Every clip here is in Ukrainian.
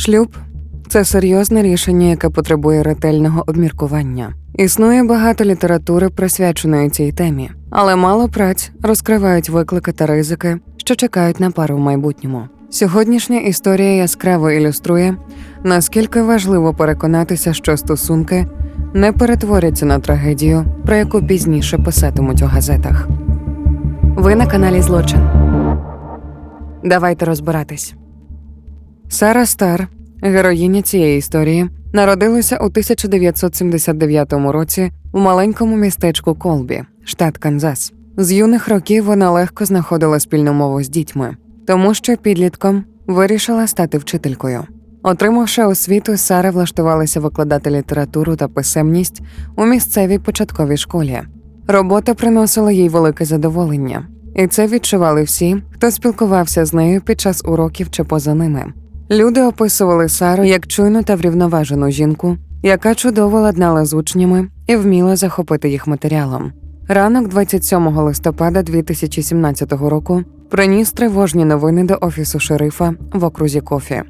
Шлюб це серйозне рішення, яке потребує ретельного обміркування. Існує багато літератури, присвяченої цій темі, але мало праць розкривають виклики та ризики, що чекають на пару в майбутньому. Сьогоднішня історія яскраво ілюструє, наскільки важливо переконатися, що стосунки не перетворяться на трагедію, про яку пізніше писатимуть у газетах. Ви на каналі Злочин. Давайте розбиратись. Сара Стар, героїня цієї історії, народилася у 1979 році у маленькому містечку Колбі, штат Канзас. З юних років вона легко знаходила спільну мову з дітьми, тому що підлітком вирішила стати вчителькою. Отримавши освіту, Сара влаштувалася викладати літературу та писемність у місцевій початковій школі. Робота приносила їй велике задоволення, і це відчували всі, хто спілкувався з нею під час уроків чи поза ними. Люди описували Сару як чуйну та врівноважену жінку, яка чудово ладнала з учнями і вміла захопити їх матеріалом. Ранок 27 листопада 2017 року приніс тривожні новини до офісу шерифа в окрузі Кофі,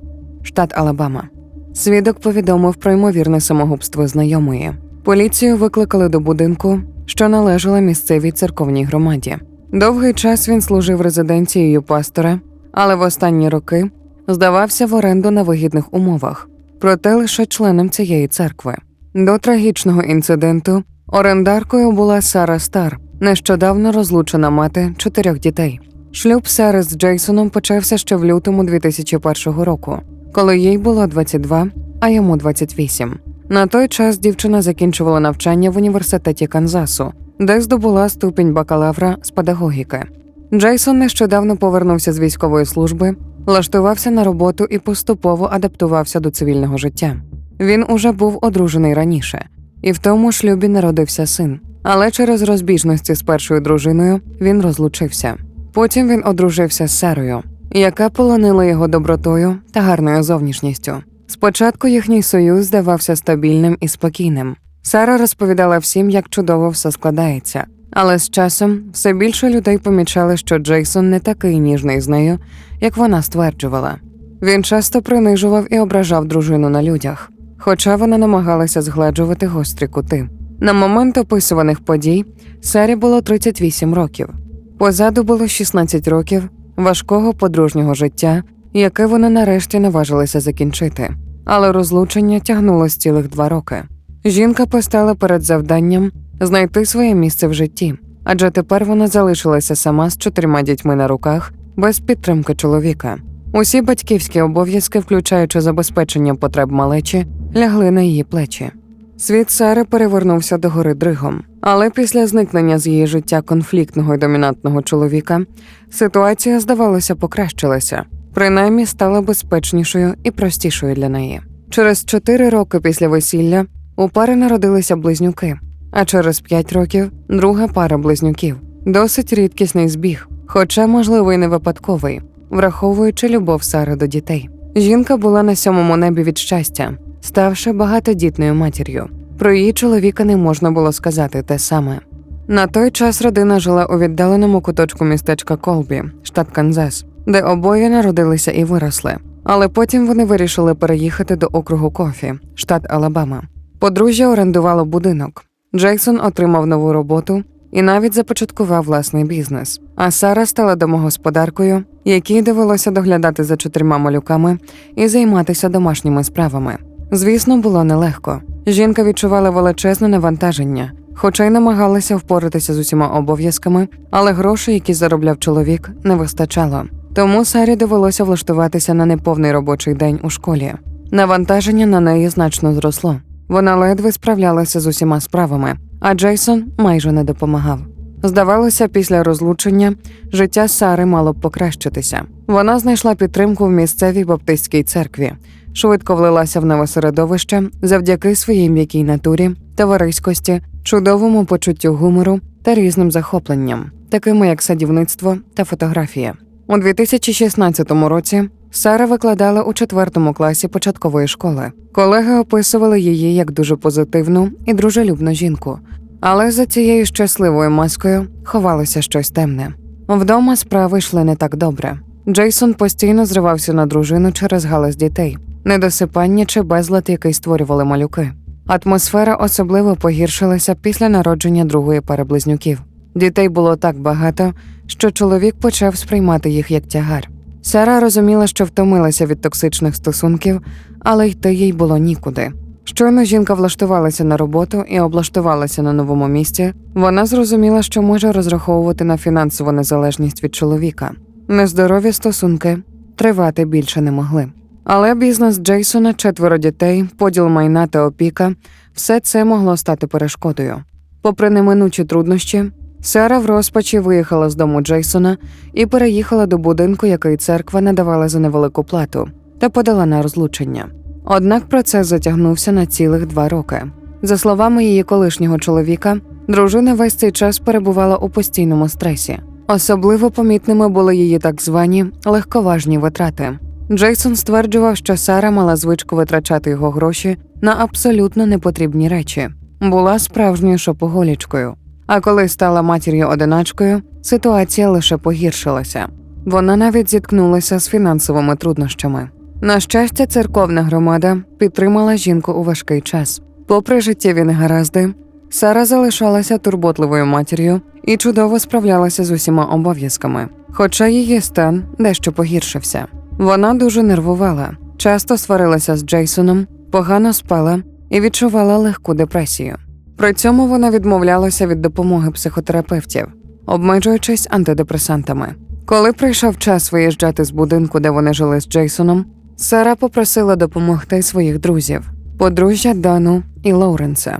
штат Алабама. Свідок повідомив про ймовірне самогубство знайомої. Поліцію викликали до будинку, що належала місцевій церковній громаді. Довгий час він служив резиденцією пастора, але в останні роки здавався в оренду на вигідних умовах, проте лише членом цієї церкви. До трагічного інциденту орендаркою була Сара Стар, нещодавно розлучена мати чотирьох дітей. Шлюб Сари з Джейсоном почався ще в лютому 2001 року, коли їй було 22, а йому 28. На той час дівчина закінчувала навчання в університеті Канзасу, де здобула ступінь бакалавра з педагогіки. Джейсон нещодавно повернувся з військової служби, влаштувався на роботу і поступово адаптувався до цивільного життя. Він уже був одружений раніше, і в тому шлюбі народився син. Але через розбіжності з першою дружиною він розлучився. Потім він одружився з Сарою, яка полонила його добротою та гарною зовнішністю. Спочатку їхній союз здавався стабільним і спокійним. Сара розповідала всім, як чудово все складається, але з часом все більше людей помічали, що Джейсон не такий ніжний з нею, як вона стверджувала. Він часто принижував і ображав дружину на людях, хоча вона намагалася згладжувати гострі кути. На момент описуваних подій Сарі було 38 років. Позаду було 16 років важкого подружнього життя, яке вона нарешті наважилася закінчити, але розлучення тягнулось цілих два роки. Жінка постала перед завданням знайти своє місце в житті, адже тепер вона залишилася сама з чотирма дітьми на руках без підтримки чоловіка. Усі батьківські обов'язки, включаючи забезпечення потреб малечі, лягли на її плечі. Світ Сари перевернувся до гори дригом, але після зникнення з її життя конфліктного і домінантного чоловіка ситуація, здавалося, покращилася, принаймні стала безпечнішою і простішою для неї. Через чотири роки після весілля у пари народилися близнюки, а через п'ять років друга пара близнюків. Досить рідкісний збіг, хоча, можливо, і не випадковий, враховуючи любов Сари до дітей. Жінка була на сьомому небі від щастя, ставши багатодітною матір'ю. Про її чоловіка не можна було сказати те саме. На той час родина жила у віддаленому куточку містечка Колбі, штат Канзас, де обоє народилися і виросли. Але потім вони вирішили переїхати до округу Кофі, штат Алабама. Подружжя орендувало будинок. Джейсон отримав нову роботу і навіть започаткував власний бізнес. А Сара стала домогосподаркою, якій довелося доглядати за чотирма малюками і займатися домашніми справами. Звісно, було нелегко. Жінка відчувала величезне навантаження, хоча й намагалася впоратися з усіма обов'язками, але грошей, які заробляв чоловік, не вистачало. Тому Сарі довелося влаштуватися на неповний робочий день у школі. Навантаження на неї значно зросло. Вона ледве справлялася з усіма справами, а Джейсон майже не допомагав. Здавалося, після розлучення життя Сари мало б покращитися. Вона знайшла підтримку в місцевій баптистській церкві, швидко влилася в нове середовище завдяки своїй м'якій натурі, товариськості, чудовому почуттю гумору та різним захопленням, такими як садівництво та фотографія. У 2016 році Сара викладала у четвертому класі початкової школи. Колеги описували її як дуже позитивну і дружелюбну жінку, але за цією щасливою маскою ховалося щось темне. Вдома справи йшли не так добре. Джейсон постійно зривався на дружину через галас дітей, недосипання чи безлад, який створювали малюки. Атмосфера особливо погіршилася після народження другої пари близнюків. Дітей було так багато, що чоловік почав сприймати їх як тягар. Сара розуміла, що втомилася від токсичних стосунків, але йти їй було нікуди. Щойно жінка влаштувалася на роботу і облаштувалася на новому місці, вона зрозуміла, що може розраховувати на фінансову незалежність від чоловіка. Нездорові стосунки тривати більше не могли. Але бізнес Джейсона, четверо дітей, поділ майна та опіка все це могло стати перешкодою. Попри неминучі труднощі, Сара в розпачі виїхала з дому Джейсона і переїхала до будинку, який церква надавала за невелику плату, та подала на розлучення. Однак процес затягнувся на цілих два роки. За словами її колишнього чоловіка, дружина весь цей час перебувала у постійному стресі. Особливо помітними були її так звані легковажні витрати. Джейсон стверджував, що Сара мала звичку витрачати його гроші на абсолютно непотрібні речі, була справжньою шопоголічкою. А коли стала матір'ю одиначкою, ситуація лише погіршилася. Вона навіть зіткнулася з фінансовими труднощами. На щастя, церковна громада підтримала жінку у важкий час. Попри життєві негаразди, Сара залишалася турботливою матір'ю і чудово справлялася з усіма обов'язками, хоча її стан дещо погіршився. Вона дуже нервувала, часто сварилася з Джейсоном, погано спала і відчувала легку депресію. При цьому вона відмовлялася від допомоги психотерапевтів, обмежуючись антидепресантами. Коли прийшов час виїжджати з будинку, де вони жили з Джейсоном, Сара попросила допомогти своїх друзів подружжя Дану і Лоуренса.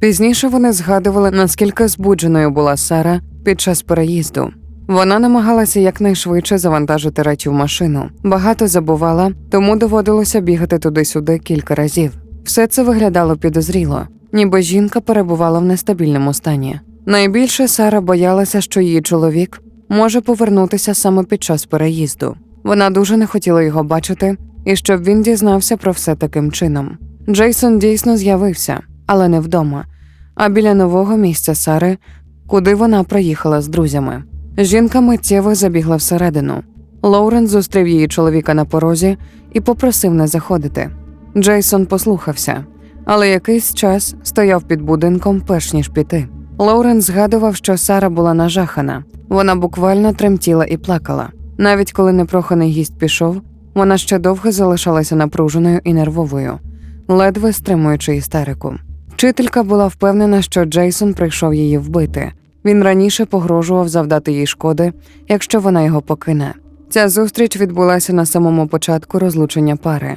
Пізніше вони згадували, наскільки збудженою була Сара під час переїзду. Вона намагалася якнайшвидше завантажити речі в машину, багато забувала, тому доводилося бігати туди-сюди кілька разів. Все це виглядало підозріло, ніби жінка перебувала в нестабільному стані. Найбільше Сара боялася, що її чоловік може повернутися саме під час переїзду. Вона дуже не хотіла його бачити і щоб він дізнався про все таким чином. Джейсон дійсно з'явився, але не вдома, а біля нового місця Сари, куди вона приїхала з друзями. Жінка миттєво забігла всередину. Лоурен зустрів її чоловіка на порозі і попросив не заходити. Джейсон послухався, але якийсь час стояв під будинком, перш ніж піти. Лоурен згадував, що Сара була нажахана. Вона буквально тремтіла і плакала. Навіть коли непроханий гість пішов, вона ще довго залишалася напруженою і нервовою, ледве стримуючи істерику. Вчителька була впевнена, що Джейсон прийшов її вбити. Він раніше погрожував завдати їй шкоди, якщо вона його покине. Ця зустріч відбулася на самому початку розлучення пари,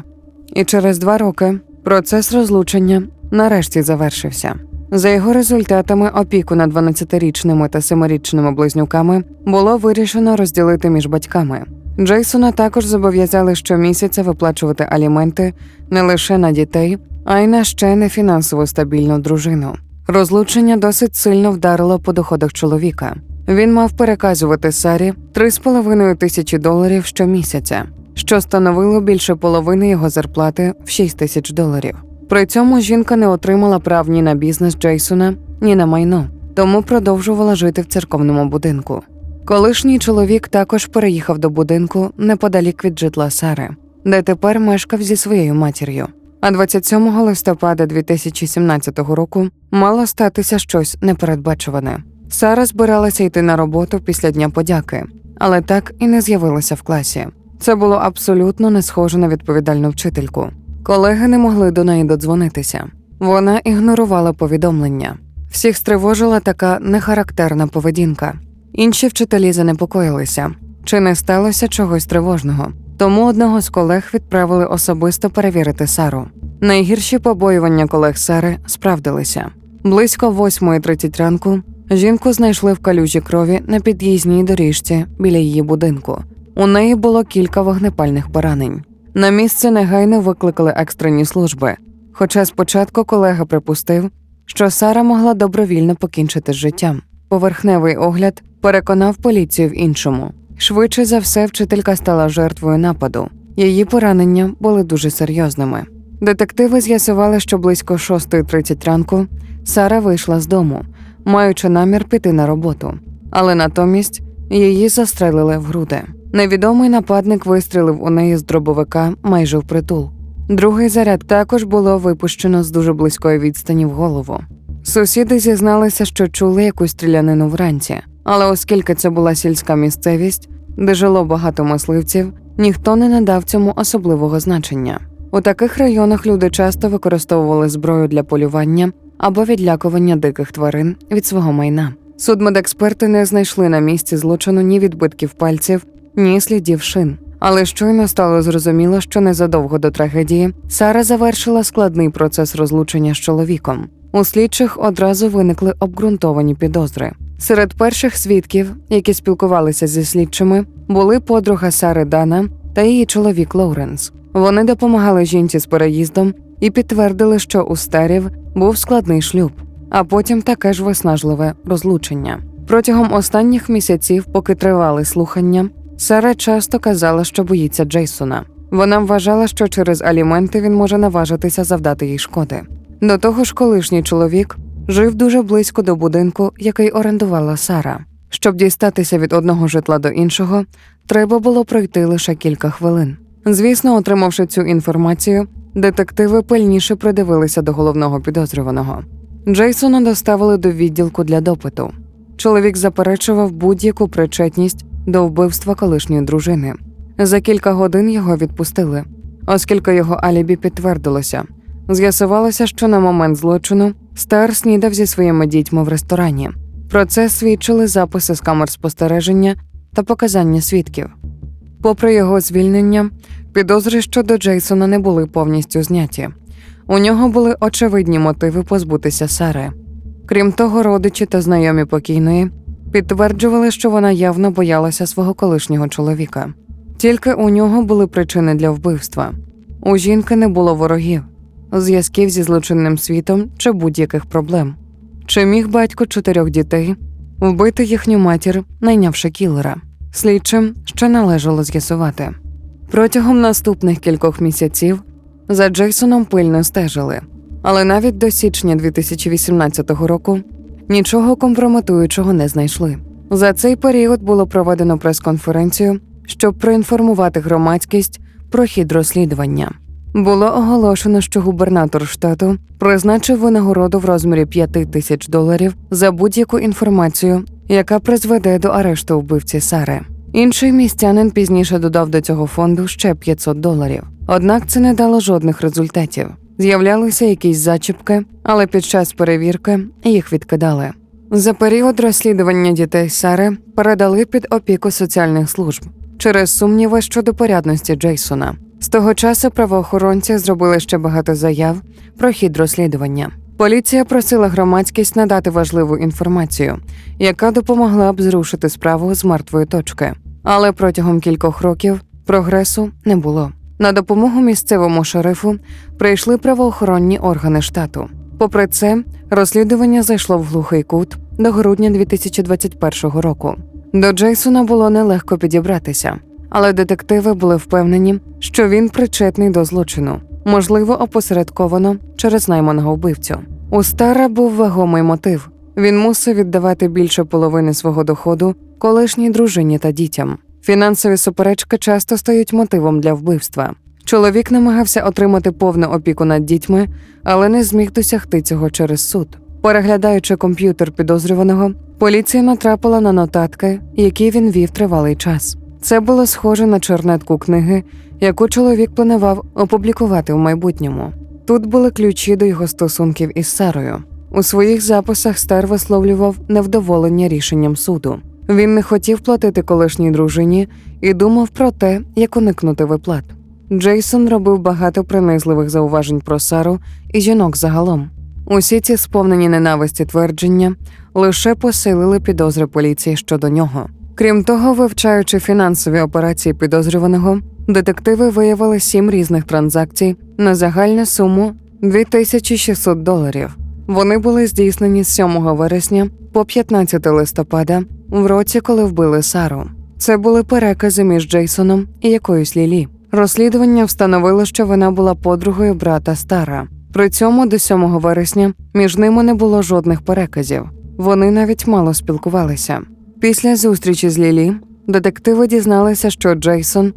і через два роки процес розлучення нарешті завершився. За його результатами опіку над 12-річними та 7-річними близнюками було вирішено розділити між батьками. Джейсона також зобов'язали щомісяця виплачувати аліменти не лише на дітей, а й на ще не фінансово стабільну дружину. Розлучення досить сильно вдарило по доходах чоловіка. Він мав переказувати Сарі 3,5 тисячі доларів щомісяця, що становило більше половини його зарплати в 6 тисяч доларів. При цьому жінка не отримала прав ні на бізнес Джейсона, ні на майно, тому продовжувала жити в церковному будинку. Колишній чоловік також переїхав до будинку неподалік від житла Сари, де тепер мешкав зі своєю матір'ю. А 27 листопада 2017 року мало статися щось непередбачуване. Сара збиралася йти на роботу після Дня подяки, але так і не з'явилася в класі. Це було абсолютно не схоже на відповідальну вчительку. Колеги не могли до неї додзвонитися. Вона ігнорувала повідомлення. Всіх стривожила така нехарактерна поведінка. Інші вчителі занепокоїлися, чи не сталося чогось тривожного. Тому одного з колег відправили особисто перевірити Сару. Найгірші побоювання колег Сари справдилися. Близько 8.30 ранку жінку знайшли в калюжі крові на під'їзній доріжці біля її будинку. У неї було кілька вогнепальних поранень. На місце негайно викликали екстрені служби. Хоча спочатку колега припустив, що Сара могла добровільно покінчити з життям. Поверхневий огляд переконав поліцію в іншому. Швидше за все, вчителька стала жертвою нападу. Її поранення були дуже серйозними. Детективи з'ясували, що близько 6.30 ранку Сара вийшла з дому, маючи намір піти на роботу, але натомість її застрелили в груди. Невідомий нападник вистрілив у неї з дробовика майже впритул. Другий заряд також було випущено з дуже близької відстані в голову. Сусіди зізналися, що чули якусь стрілянину вранці, але оскільки це була сільська місцевість, де жило багато мисливців, ніхто не надав цьому особливого значення. У таких районах люди часто використовували зброю для полювання або відлякування диких тварин від свого майна. Судмедексперти не знайшли на місці злочину ні відбитків пальців, ні слідів шин. Але щойно стало зрозуміло, що незадовго до трагедії Сара завершила складний процес розлучення з чоловіком. У слідчих одразу виникли обґрунтовані підозри. Серед перших свідків, які спілкувалися зі слідчими, були подруга Сари Дана та її чоловік Лоуренс. Вони допомагали жінці з переїздом і підтвердили, що у старів був складний шлюб, а потім таке ж виснажливе розлучення. Протягом останніх місяців, поки тривали слухання, Сара часто казала, що боїться Джейсона. Вона вважала, що через аліменти він може наважитися завдати їй шкоди. До того ж, колишній чоловік жив дуже близько до будинку, який орендувала Сара. Щоб дістатися від одного житла до іншого, треба було пройти лише кілька хвилин. Звісно, отримавши цю інформацію, детективи пильніше придивилися до головного підозрюваного. Джейсона доставили до відділку для допиту. Чоловік заперечував будь-яку причетність до вбивства колишньої дружини. За кілька годин його відпустили, оскільки його алібі підтвердилося. З'ясувалося, що на момент злочину Стар снідав зі своїми дітьми в ресторані. Про це свідчили записи з камер спостереження та показання свідків. Попри його звільнення, підозри щодо Джейсона не були повністю зняті. У нього були очевидні мотиви позбутися Сари. Крім того, родичі та знайомі покійної підтверджували, що вона явно боялася свого колишнього чоловіка. Тільки у нього були причини для вбивства. У жінки не було ворогів, зв'язків зі злочинним світом чи будь-яких проблем. Чи міг батько чотирьох дітей вбити їхню матір, найнявши кілера? Слідчим ще належало з'ясувати. Протягом наступних кількох місяців за Джейсоном пильно стежили, але навіть до січня 2018 року нічого компрометуючого не знайшли. За цей період було проведено прес-конференцію, щоб проінформувати громадськість про хід розслідування. Було оголошено, що губернатор штату призначив винагороду в розмірі 5 тисяч доларів за будь-яку інформацію, яка призведе до арешту вбивці Сари. Інший містянин пізніше додав до цього фонду ще 500 доларів. Однак це не дало жодних результатів. З'являлися якісь зачіпки, але під час перевірки їх відкидали. За період розслідування дітей Сари передали під опіку соціальних служб через сумніви щодо порядності Джейсона. З того часу правоохоронці зробили ще багато заяв про хід розслідування. Поліція просила громадськість надати важливу інформацію, яка допомогла б зрушити справу з мертвої точки. Але протягом кількох років прогресу не було. На допомогу місцевому шерифу прийшли правоохоронні органи штату. Попри це, розслідування зайшло в глухий кут до грудня 2021 року. До Джейсона було нелегко підібратися, але детективи були впевнені, що він причетний до злочину, можливо, опосередковано через найманого вбивцю. У Стара був вагомий мотив. Він мусив віддавати більше половини свого доходу колишній дружині та дітям. Фінансові суперечки часто стають мотивом для вбивства. Чоловік намагався отримати повну опіку над дітьми, але не зміг досягти цього через суд. Переглядаючи комп'ютер підозрюваного, поліція натрапила на нотатки, які він вів тривалий час. Це було схоже на чернетку книги, яку чоловік планував опублікувати в майбутньому. Тут були ключі до його стосунків із Сарою. У своїх записах Стар висловлював невдоволення рішенням суду. Він не хотів платити колишній дружині і думав про те, як уникнути виплат. Джейсон робив багато принизливих зауважень про Сару і жінок загалом. Усі ці сповнені ненависті твердження лише посилили підозри поліції щодо нього. Крім того, вивчаючи фінансові операції підозрюваного, детективи виявили сім різних транзакцій на загальну суму 2600 доларів. Вони були здійснені з 7 вересня по 15 листопада, в році, коли вбили Сару. Це були перекази між Джейсоном і якоюсь Лілі. Розслідування встановило, що вона була подругою брата Стара. При цьому до 7 вересня між ними не було жодних переказів. Вони навіть мало спілкувалися. Після зустрічі з Лілі детективи дізналися, що Джейсон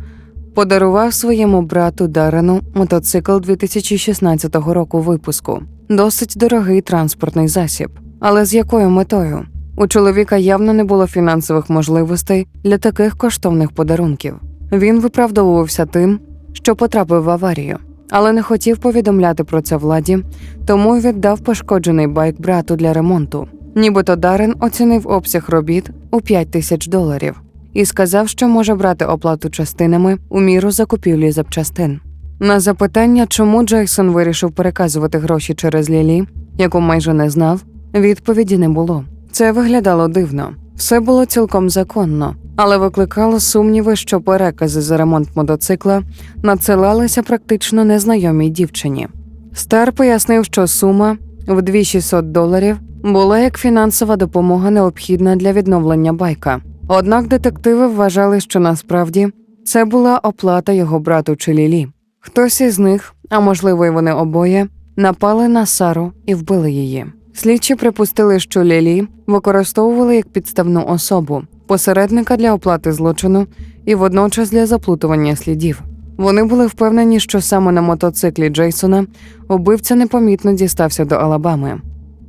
подарував своєму брату Дарену мотоцикл 2016 року випуску. Досить дорогий транспортний засіб. Але з якою метою? У чоловіка явно не було фінансових можливостей для таких коштовних подарунків. Він виправдовувався тим, що потрапив в аварію, але не хотів повідомляти про це владі, тому віддав пошкоджений байк брату для ремонту. Нібито Дарен оцінив обсяг робіт у 5 тисяч доларів і сказав, що може брати оплату частинами у міру закупівлі запчастин. На запитання, чому Джейсон вирішив переказувати гроші через Лілі, яку майже не знав, відповіді не було. Це виглядало дивно. Все було цілком законно, але викликало сумніви, що перекази за ремонт мотоцикла надсилалися практично незнайомій дівчині. Стар пояснив, що сума в 2600 доларів була як фінансова допомога необхідна для відновлення байка. Однак детективи вважали, що насправді це була оплата його брату чи Лілі. Хтось із них, а можливо, й вони обоє, напали на Сару і вбили її. Слідчі припустили, що Лілі використовували як підставну особу, посередника для оплати злочину і водночас для заплутування слідів. Вони були впевнені, що саме на мотоциклі Джейсона убивця непомітно дістався до Алабами.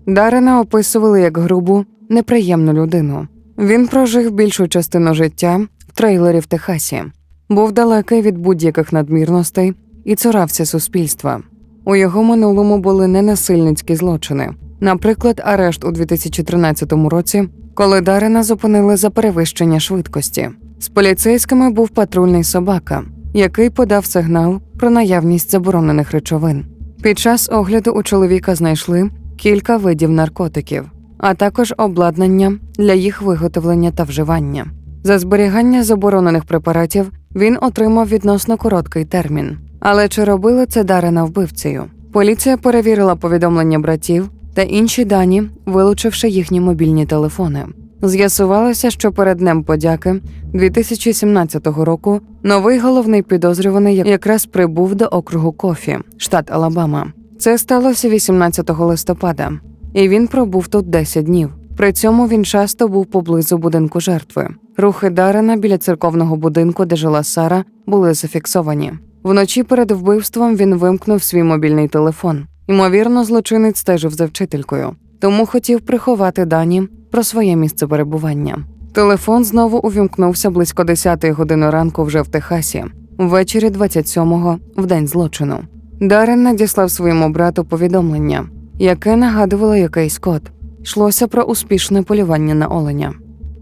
Дарена описували як грубу, неприємну людину. Він прожив більшу частину життя в трейлері в Техасі, був далекий від будь-яких надмірностей і цурався суспільства. У його минулому були ненасильницькі злочини, наприклад, арешт у 2013 році, коли Дарена зупинили за перевищення швидкості. З поліцейськими був патрульний собака, який подав сигнал про наявність заборонених речовин. Під час огляду у чоловіка знайшли кілька видів наркотиків, а також обладнання для їх виготовлення та вживання. За зберігання заборонених препаратів він отримав відносно короткий термін. Але чи робили це Дарена вбивцею? Поліція перевірила повідомлення братів та інші дані, вилучивши їхні мобільні телефони. З'ясувалося, що перед днем подяки 2017 року новий головний підозрюваний якраз прибув до округу Кофі, штат Алабама. Це сталося 18 листопада, і він пробув тут 10 днів. При цьому він часто був поблизу будинку жертви. Рухи Дарена біля церковного будинку, де жила Сара, були зафіксовані. Вночі перед вбивством він вимкнув свій мобільний телефон. Ймовірно, злочинець стежив за вчителькою, тому хотів приховати дані про своє місце перебування. Телефон знову увімкнувся близько 10 години ранку вже в Техасі, ввечері 27-го, в день злочину. Дарен надіслав своєму брату повідомлення, яке нагадувало якийсь код. Йшлося про успішне полювання на оленя.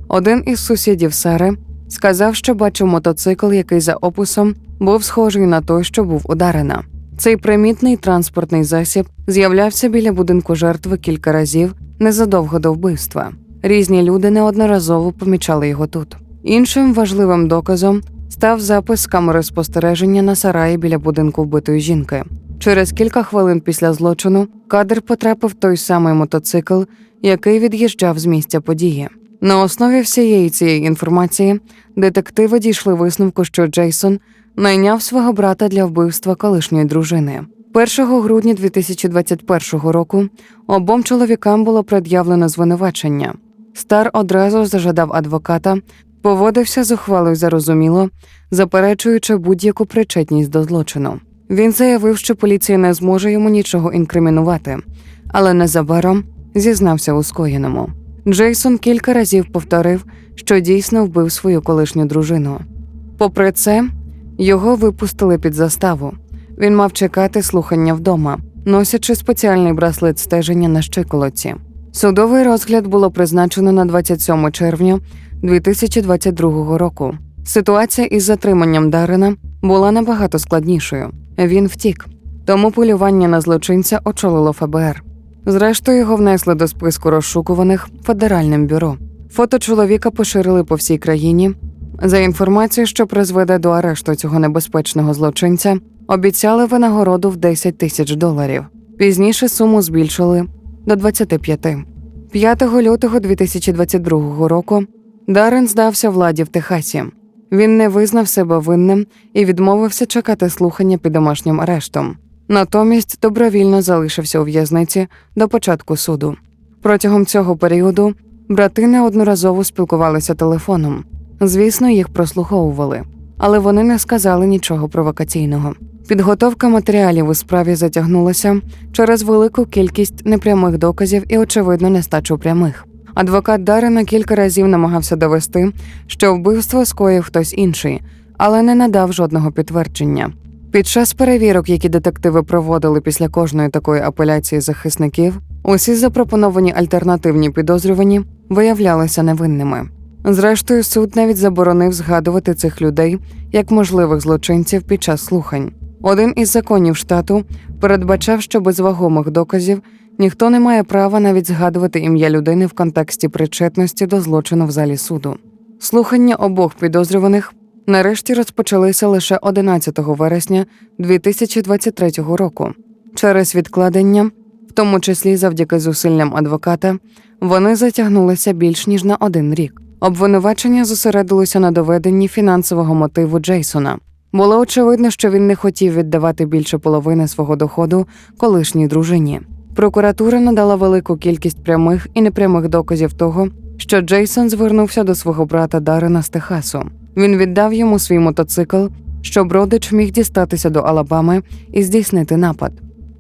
Один із сусідів Сари сказав, що бачив мотоцикл, який за описом був схожий на той, що був у Дарена. Цей примітний транспортний засіб з'являвся біля будинку жертви кілька разів незадовго до вбивства. Різні люди неодноразово помічали його тут. Іншим важливим доказом став запис камери спостереження на сараї біля будинку вбитої жінки. Через кілька хвилин після злочину кадр потрапив той самий мотоцикл, який від'їжджав з місця події. На основі всієї цієї інформації детективи дійшли висновку, що Джейсон найняв свого брата для вбивства колишньої дружини. 1 грудня 2021 року обом чоловікам було пред'явлено звинувачення. Стар одразу зажадав адвоката, поводився зухвало й зарозуміло, заперечуючи будь-яку причетність до злочину. Він заявив, що поліція не зможе йому нічого інкримінувати, але незабаром зізнався у скоєному. Джейсон кілька разів повторив, що дійсно вбив свою колишню дружину. Попри це, його випустили під заставу. Він мав чекати слухання вдома, носячи спеціальний браслет стеження на щиколотці. Судовий розгляд було призначено на 27 червня 2022 року. Ситуація із затриманням Дарина була набагато складнішою. Він втік, тому полювання на злочинця очолило ФБР. Зрештою, його внесли до списку розшукуваних федеральним бюро. Фото чоловіка поширили по всій країні. За інформацією, що призведе до арешту цього небезпечного злочинця, обіцяли винагороду в 10 тисяч доларів. Пізніше суму збільшили до 25. 5 лютого 2022 року Даррен здався владі в Техасі. Він не визнав себе винним і відмовився чекати слухання під домашнім арештом. Натомість добровільно залишився у в'язниці до початку суду. Протягом цього періоду брати неодноразово спілкувалися телефоном. Звісно, їх прослуховували, але вони не сказали нічого провокаційного. Підготовка матеріалів у справі затягнулася через велику кількість непрямих доказів і, очевидно, нестачу прямих. Адвокат Дарина кілька разів намагався довести, що вбивство скоїв хтось інший, але не надав жодного підтвердження. Під час перевірок, які детективи проводили після кожної такої апеляції захисників, усі запропоновані альтернативні підозрювані виявлялися невинними. Зрештою, суд навіть заборонив згадувати цих людей як можливих злочинців під час слухань. Один із законів штату передбачав, що без вагомих доказів ніхто не має права навіть згадувати ім'я людини в контексті причетності до злочину в залі суду. Слухання обох підозрюваних нарешті розпочалися лише 11 вересня 2023 року. Через відкладення, в тому числі завдяки зусиллям адвоката, вони затягнулися більш ніж на один рік. Обвинувачення зосередилося на доведенні фінансового мотиву Джейсона. Було очевидно, що він не хотів віддавати більше половини свого доходу колишній дружині. Прокуратура надала велику кількість прямих і непрямих доказів того, що Джейсон звернувся до свого брата Дарена з Техасу. Він віддав йому свій мотоцикл, щоб родич міг дістатися до Алабами і здійснити напад.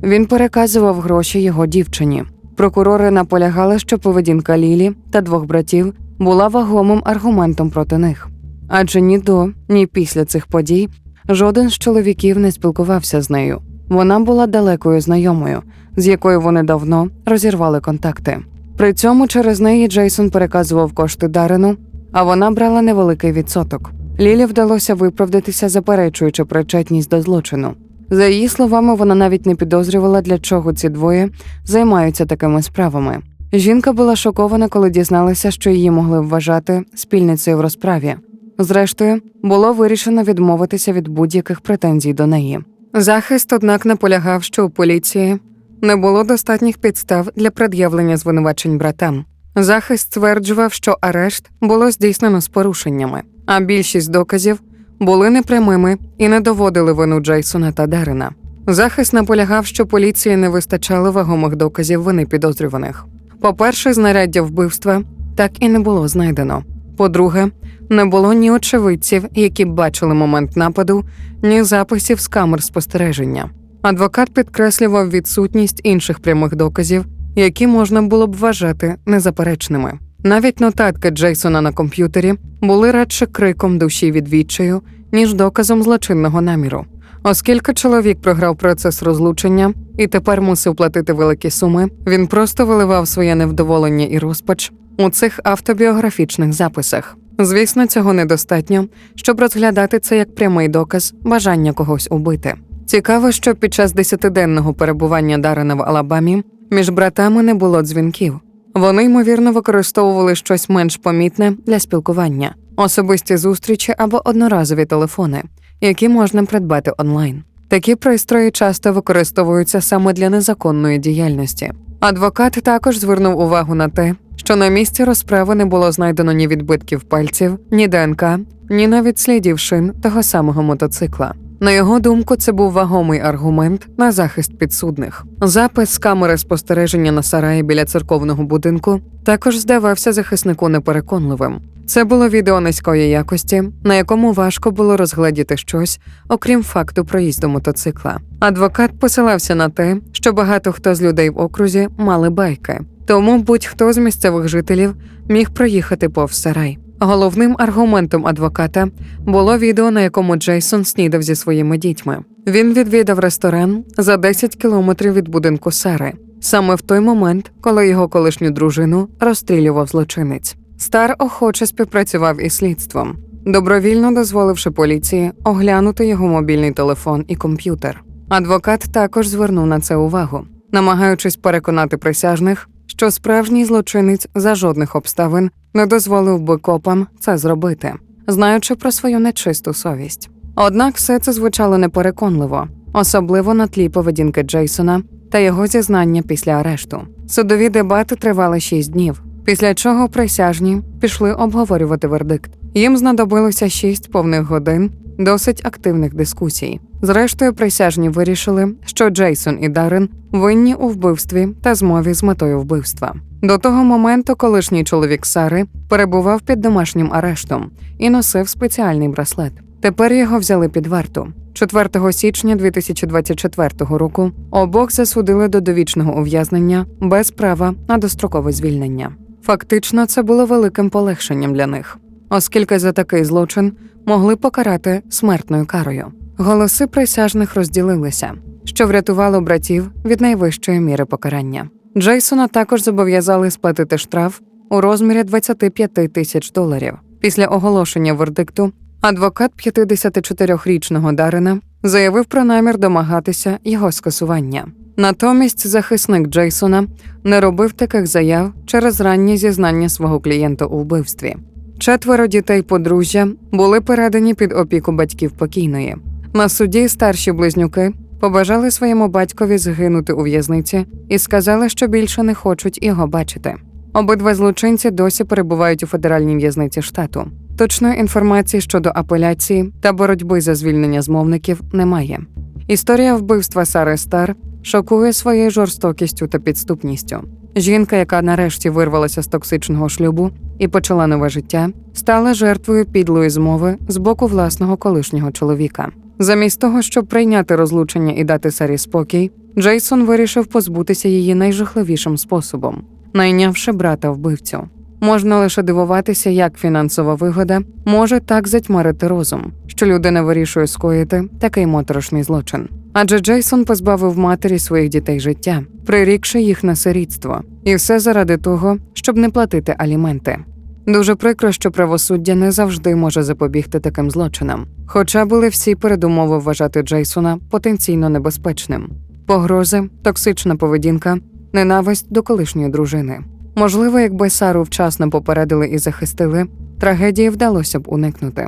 Він переказував гроші його дівчині. Прокурори наполягали, що поведінка Лілі та двох братів була вагомим аргументом проти них. Адже ні до, ні після цих подій жоден з чоловіків не спілкувався з нею. Вона була далекою знайомою, з якою вони давно розірвали контакти. При цьому через неї Джейсон переказував кошти Дарину, а вона брала невеликий відсоток. Лілі вдалося виправдатися, заперечуючи причетність до злочину. За її словами, вона навіть не підозрювала, для чого ці двоє займаються такими справами. Жінка була шокована, коли дізналася, що її могли вважати спільницею в розправі. Зрештою, було вирішено відмовитися від будь-яких претензій до неї. Захист, однак, наполягав, що у поліції не було достатніх підстав для пред'явлення звинувачень братам. Захист стверджував, що арешт було здійснено з порушеннями, а більшість доказів були непрямими і не доводили вину Джейсона та Дарина. Захист наполягав, що поліції не вистачало вагомих доказів вини підозрюваних. По-перше, знаряддя вбивства так і не було знайдено. По-друге, не було ні очевидців, які б бачили момент нападу, ні записів з камер спостереження. Адвокат підкреслював відсутність інших прямих доказів, які можна було б вважати незаперечними. Навіть нотатки Джейсона на комп'ютері були радше криком душі від відчаю, ніж доказом злочинного наміру. Оскільки чоловік програв процес розлучення і тепер мусив платити великі суми, він просто виливав своє невдоволення і розпач у цих автобіографічних записах. Звісно, цього недостатньо, щоб розглядати це як прямий доказ бажання когось убити. Цікаво, що під час десятиденного перебування Дарена в Алабамі між братами не було дзвінків. Вони, ймовірно, використовували щось менш помітне для спілкування, особисті зустрічі або одноразові телефони, які можна придбати онлайн. Такі пристрої часто використовуються саме для незаконної діяльності. Адвокат також звернув увагу на те, що на місці розправи не було знайдено ні відбитків пальців, ні ДНК, ні навіть слідів шин того самого мотоцикла. На його думку, це був вагомий аргумент на захист підсудних. Запис з камери спостереження на сараї біля церковного будинку також здавався захиснику непереконливим. Це було відео низької якості, на якому важко було розгледіти щось, окрім факту проїзду мотоцикла. Адвокат посилався на те, що багато хто з людей в окрузі мали байки, тому будь-хто з місцевих жителів міг проїхати повз сарай. Головним аргументом адвоката було відео, на якому Джейсон снідав зі своїми дітьми. Він відвідав ресторан за 10 кілометрів від будинку Сари, саме в той момент, коли його колишню дружину розстрілював злочинець. Стар охоче співпрацював із слідством, добровільно дозволивши поліції оглянути його мобільний телефон і комп'ютер. Адвокат також звернув на це увагу, намагаючись переконати присяжних, що справжній злочинець за жодних обставин не дозволив би копам це зробити, знаючи про свою нечисту совість. Однак все це звучало непереконливо, особливо на тлі поведінки Джейсона та його зізнання після арешту. Судові дебати тривали шість днів, після чого присяжні пішли обговорювати вердикт. Їм знадобилося шість повних годин досить активних дискусій. Зрештою, присяжні вирішили, що Джейсон і Даррен винні у вбивстві та змові з метою вбивства. До того моменту колишній чоловік Сари перебував під домашнім арештом і носив спеціальний браслет. Тепер його взяли під варту. 4 січня 2024 року обох засудили до довічного ув'язнення без права на дострокове звільнення. Фактично, це було великим полегшенням для них, оскільки за такий злочин могли покарати смертною карою. Голоси присяжних розділилися, що врятувало братів від найвищої міри покарання. Джейсона також зобов'язали сплатити штраф у розмірі 25 тисяч доларів. Після оголошення вердикту адвокат 54-річного Дарина заявив про намір домагатися його скасування. Натомість захисник Джейсона не робив таких заяв через ранні зізнання свого клієнта у вбивстві. Четверо дітей подружжя були передані під опіку батьків покійної. На суді старші близнюки побажали своєму батькові згинути у в'язниці і сказали, що більше не хочуть його бачити. Обидва злочинці досі перебувають у федеральній в'язниці штату. Точної інформації щодо апеляції та боротьби за звільнення змовників немає. Історія вбивства Сари Стар шокує своєю жорстокістю та підступністю. Жінка, яка нарешті вирвалася з токсичного шлюбу і почала нове життя, стала жертвою підлої змови з боку власного колишнього чоловіка. Замість того, щоб прийняти розлучення і дати Сарі спокій, Джейсон вирішив позбутися її найжахливішим способом, найнявши брата вбивцю. Можна лише дивуватися, як фінансова вигода може так затьмарити розум, що людина вирішує скоїти такий моторошний злочин. Адже Джейсон позбавив матері своїх дітей життя, прирікши їх на сирітство, і все заради того, щоб не платити аліменти. Дуже прикро, що правосуддя не завжди може запобігти таким злочинам, хоча були всі передумови вважати Джейсона потенційно небезпечним: погрози, токсична поведінка, ненависть до колишньої дружини. Можливо, якби Сару вчасно попередили і захистили, трагедії вдалося б уникнути.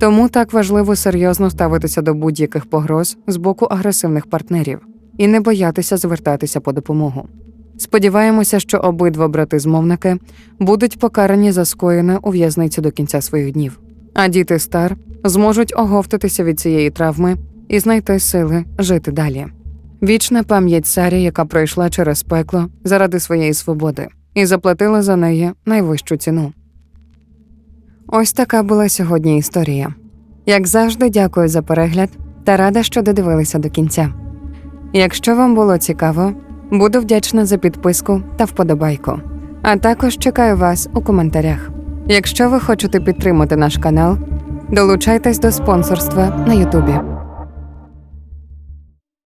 Тому так важливо серйозно ставитися до будь-яких погроз з боку агресивних партнерів і не боятися звертатися по допомогу. Сподіваємося, що обидва брати-змовники будуть покарані за скоєне у в'язниці до кінця своїх днів, а діти стар зможуть оговтатися від цієї травми і знайти сили жити далі. Вічна пам'ять Сарі, яка пройшла через пекло заради своєї свободи і заплатила за неї найвищу ціну. Ось така була сьогодні історія. Як завжди, дякую за перегляд та рада, що додивилися до кінця. Якщо вам було цікаво, буду вдячна за підписку та вподобайку. А також чекаю вас у коментарях. Якщо ви хочете підтримати наш канал, долучайтесь до спонсорства на Ютубі.